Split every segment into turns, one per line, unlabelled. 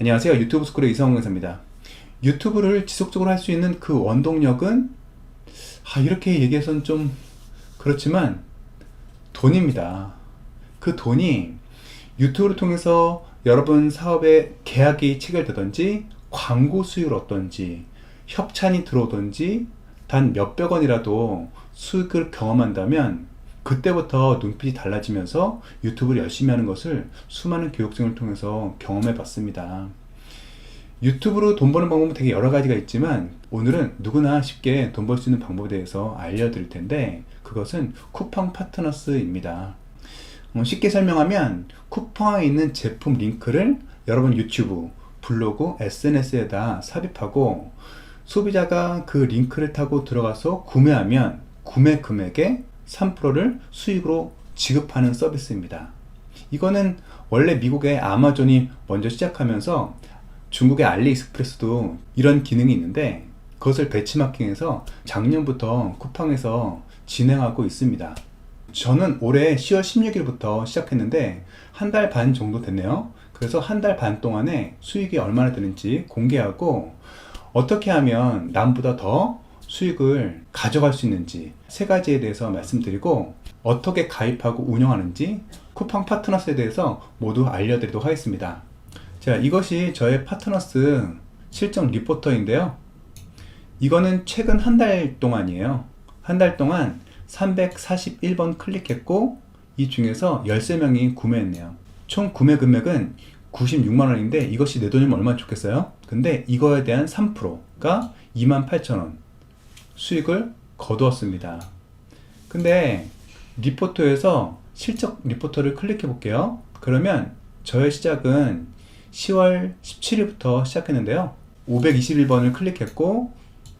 안녕하세요. 유튜브 스쿨의 이성훈 강사입니다. 유튜브를 지속적으로 할 수 있는 그 원동력은 아, 이렇게 얘기해서는 좀 그렇지만 돈입니다. 그 돈이 유튜브를 통해서 여러분 사업에 계약이 체결되든지 광고 수익을 얻든지 협찬이 들어오든지 단 몇백 원이라도 수익을 경험한다면 그때부터 눈빛이 달라지면서 유튜브를 열심히 하는 것을 수많은 교육생을 통해서 경험해 봤습니다. 유튜브로 돈 버는 방법은 되게 여러 가지가 있지만 오늘은 누구나 쉽게 돈 벌 수 있는 방법에 대해서 알려드릴 텐데 그것은 쿠팡 파트너스입니다. 어, 쉽게 설명하면 쿠팡에 있는 제품 링크를 여러분 유튜브, 블로그, SNS에다 삽입하고 소비자가 그 링크를 타고 들어가서 구매하면 구매 금액의 3%를 수익으로 지급하는 서비스입니다. 이거는 원래 미국의 아마존이 먼저 시작하면서 중국의 알리익스프레스도 이런 기능이 있는데 그것을 배치마킹해서 작년부터 쿠팡에서 진행하고 있습니다. 저는 올해 10월 16일부터 시작했는데 한 달 반 정도 됐네요. 그래서 한 달 반 동안에 수익이 얼마나 되는지 공개하고 어떻게 하면 남보다 더 수익을 가져갈 수 있는지 세 가지에 대해서 말씀드리고 어떻게 가입하고 운영하는지 쿠팡 파트너스에 대해서 모두 알려드리도록 하겠습니다. 자, 이것이 저의 파트너스 실적 리포터인데요. 이거는 최근 한 달 동안이에요. 한 달 동안 341번 클릭했고 이 중에서 13명이 구매했네요. 총 구매 금액은 96만원인데 이것이 내 돈이면 얼마나 좋겠어요? 근데 이거에 대한 3%가 28,000원 수익을 거두었습니다. 근데 리포터에서 실적 리포터를 클릭해 볼게요. 그러면 저의 시작은 10월 17일부터 시작했는데요. 521번을 클릭했고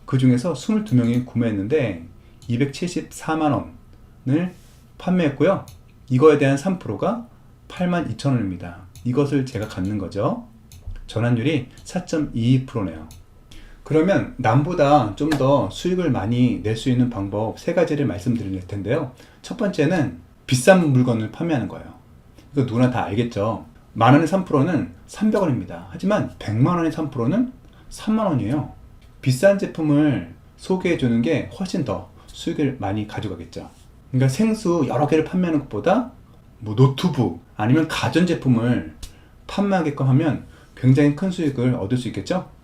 그 중에서 22명이 구매했는데 274만원을 판매했고요. 이거에 대한 3%가 82,000원입니다. 이것을 제가 갖는 거죠. 전환율이 4.22%네요. 그러면 남보다 좀 더 수익을 많이 낼 수 있는 방법 세 가지를 말씀드릴 텐데요. 첫 번째는 비싼 물건을 판매하는 거예요. 이거 누구나 다 알겠죠. 만 원의 3%는 300원입니다. 하지만 100만 원의 3%는 3만 원이에요. 비싼 제품을 소개해 주는 게 훨씬 더 수익을 많이 가져가겠죠. 그러니까 생수 여러 개를 판매하는 것보다 뭐 노트북 아니면 가전 제품을 판매하게끔 하면 굉장히 큰 수익을 얻을 수 있겠죠.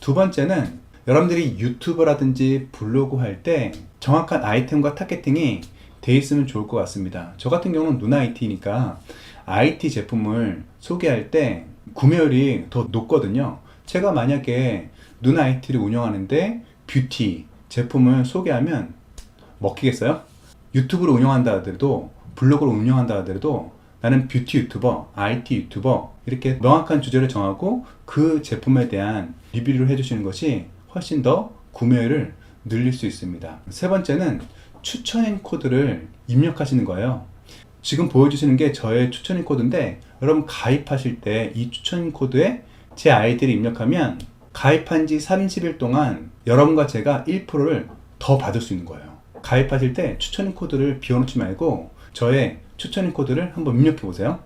두 번째는 여러분들이 유튜브라든지 블로그 할 때 정확한 아이템과 타겟팅이 돼 있으면 좋을 것 같습니다. 저 같은 경우는 눈 IT니까 IT 제품을 소개할 때 구매율이 더 높거든요. 제가 만약에 눈 IT를 운영하는데 뷰티 제품을 소개하면 먹히겠어요? 유튜브를 운영한다 하더라도 블로그를 운영한다 하더라도 나는 뷰티 유튜버, IT 유튜버 이렇게 명확한 주제를 정하고 그 제품에 대한 리뷰를 해주시는 것이 훨씬 더 구매율을 늘릴 수 있습니다. 세 번째는 추천인 코드를 입력하시는 거예요. 지금 보여주시는 게 저의 추천인 코드인데 여러분 가입하실 때 이 추천인 코드에 제 아이디를 입력하면 가입한 지 30일 동안 여러분과 제가 1%를 더 받을 수 있는 거예요. 가입하실 때 추천인 코드를 비워놓지 말고 저의 추천인 코드를 한번 입력해 보세요.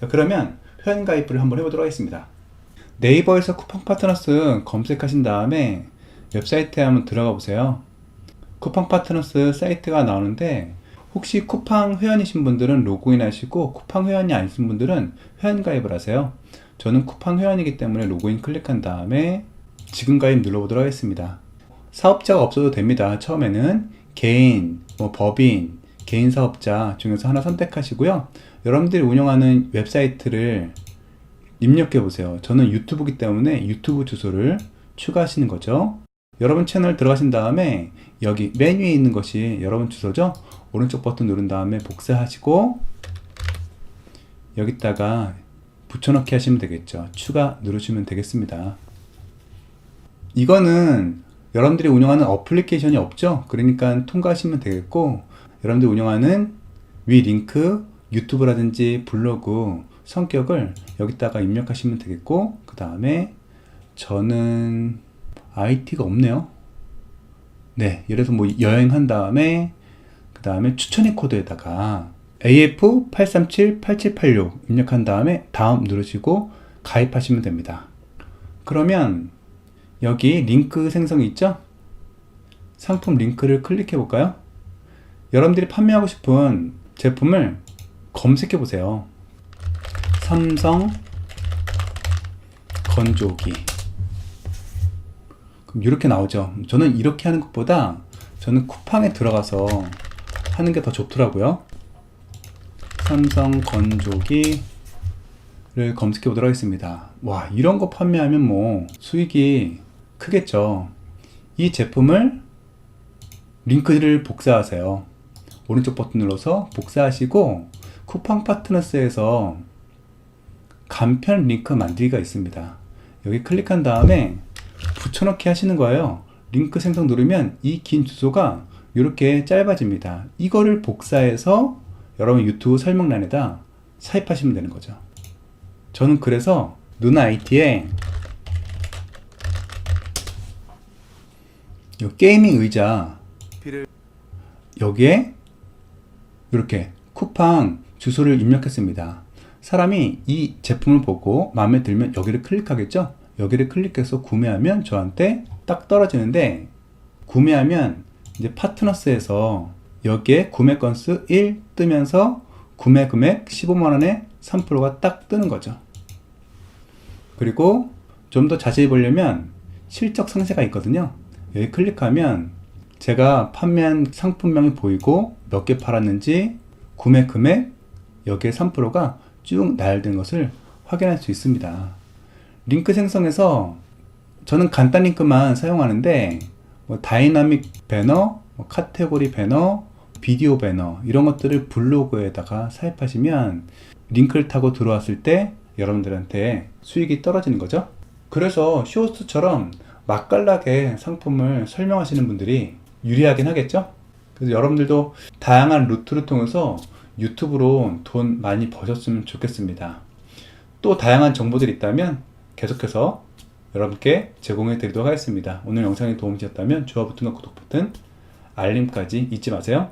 자, 그러면 회원 가입을 한번 해보도록 하겠습니다. 네이버에서 쿠팡 파트너스 검색하신 다음에 웹사이트에 한번 들어가 보세요. 쿠팡 파트너스 사이트가 나오는데 혹시 쿠팡 회원이신 분들은 로그인 하시고 쿠팡 회원이 아니신 분들은 회원 가입을 하세요. 저는 쿠팡 회원이기 때문에 로그인 클릭한 다음에 지금 가입 눌러보도록 하겠습니다. 사업자가 없어도 됩니다. 처음에는 개인, 뭐 법인, 개인 사업자 중에서 하나 선택하시고요. 여러분들이 운영하는 웹사이트를 입력해 보세요. 저는 유튜브기 때문에 유튜브 주소를 추가하시는 거죠. 여러분 채널 들어가신 다음에 여기 맨 위에 있는 것이 여러분 주소죠. 오른쪽 버튼 누른 다음에 복사하시고 여기다가 붙여넣기 하시면 되겠죠. 추가 누르시면 되겠습니다. 이거는 여러분들이 운영하는 어플리케이션이 없죠. 그러니까 통과하시면 되겠고 여러분들이 운영하는 위 링크 유튜브라든지 블로그 성격을 여기다가 입력하시면 되겠고 그 다음에 저는 IT가 없네요. 네, 들어서 뭐 여행 한 다음에 그 다음에 추천의 코드에다가 AF8378786 입력한 다음에 다음 누르시고 가입하시면 됩니다. 그러면 여기 링크 생성이 있죠? 상품 링크를 클릭해 볼까요? 여러분들이 판매하고 싶은 제품을 검색해 보세요. 삼성 건조기. 그럼 이렇게 나오죠. 저는 이렇게 하는 것보다 저는 쿠팡에 들어가서 하는 게 더 좋더라고요. 삼성 건조기를 검색해 보도록 하겠습니다. 와, 이런 거 판매하면 뭐 수익이 크겠죠. 이 제품을 링크를 복사하세요. 오른쪽 버튼 눌러서 복사하시고 쿠팡 파트너스에서 간편 링크 만들기가 있습니다. 여기 클릭한 다음에 붙여넣기 하시는 거예요. 링크 생성 누르면 이 긴 주소가 이렇게 짧아집니다. 이거를 복사해서 여러분 유튜브 설명란에다 삽입하시면 되는 거죠. 저는 그래서 누나 IT에 요 게이밍 의자 여기에 이렇게 쿠팡 주소를 입력했습니다. 사람이 이 제품을 보고 마음에 들면 여기를 클릭하겠죠? 여기를 클릭해서 구매하면 저한테 딱 떨어지는데 구매하면 이제 파트너스에서 여기에 구매 건수 1 뜨면서 구매 금액 15만원에 3%가 딱 뜨는 거죠. 그리고 좀 더 자세히 보려면 실적 상세가 있거든요. 여기 클릭하면 제가 판매한 상품명이 보이고 몇 개 팔았는지 구매 금액 여기에 3%가 쭉 나열된 것을 확인할 수 있습니다. 링크 생성해서 저는 간단 링크만 사용하는데 뭐 다이나믹 배너, 뭐 카테고리 배너, 비디오 배너 이런 것들을 블로그에다가 삽입하시면 링크를 타고 들어왔을 때 여러분들한테 수익이 떨어지는 거죠. 그래서 쇼호스트처럼 맛깔나게 상품을 설명하시는 분들이 유리하긴 하겠죠. 그래서 여러분들도 다양한 루트를 통해서 유튜브로 돈 많이 버셨으면 좋겠습니다. 또 다양한 정보들이 있다면 계속해서 여러분께 제공해 드리도록 하겠습니다. 오늘 영상이 도움이 되셨다면 좋아요 버튼과 구독 버튼, 알림까지 잊지 마세요.